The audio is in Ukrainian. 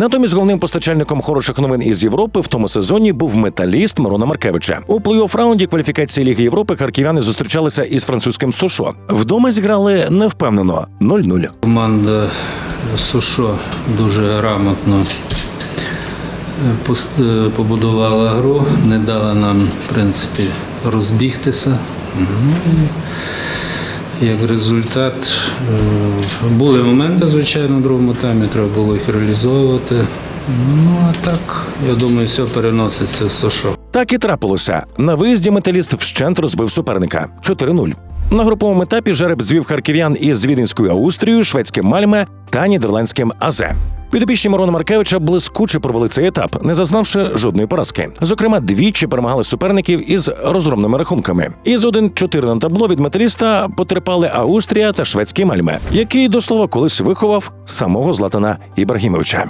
Натомість головним постачальником хороших новин із Європи в тому сезоні був металіст Мирона Маркевича. У плей-офф раунді кваліфікації Ліги Європи харків'яни зустрічалися із французьким Сошо. Вдома зіграли невпевнено 0-0. Команда Сушо дуже грамотно е, е, побудувала гру, не дала нам, в принципі, розбігтися. Як результат, е, були моменти, звичайно, в другому таймі, треба було їх реалізовувати. Ну, а так, я думаю, все переноситься в США. Так і трапилося. На виїзді металіст вщент розбив суперника 4-0. На груповому етапі жереб звів харків'ян із Віденською Аустрією, шведським Мальме та нідерландським Азе. Підопічні Мирона Маркевича блискуче провели цей етап, не зазнавши жодної поразки. Зокрема, двічі перемагали суперників із розгромними рахунками. Із 1-4 на табло від металіста потерпали Аустрія та шведський Мальме, який до слова колись виховав самого Златана Ібрагімовича.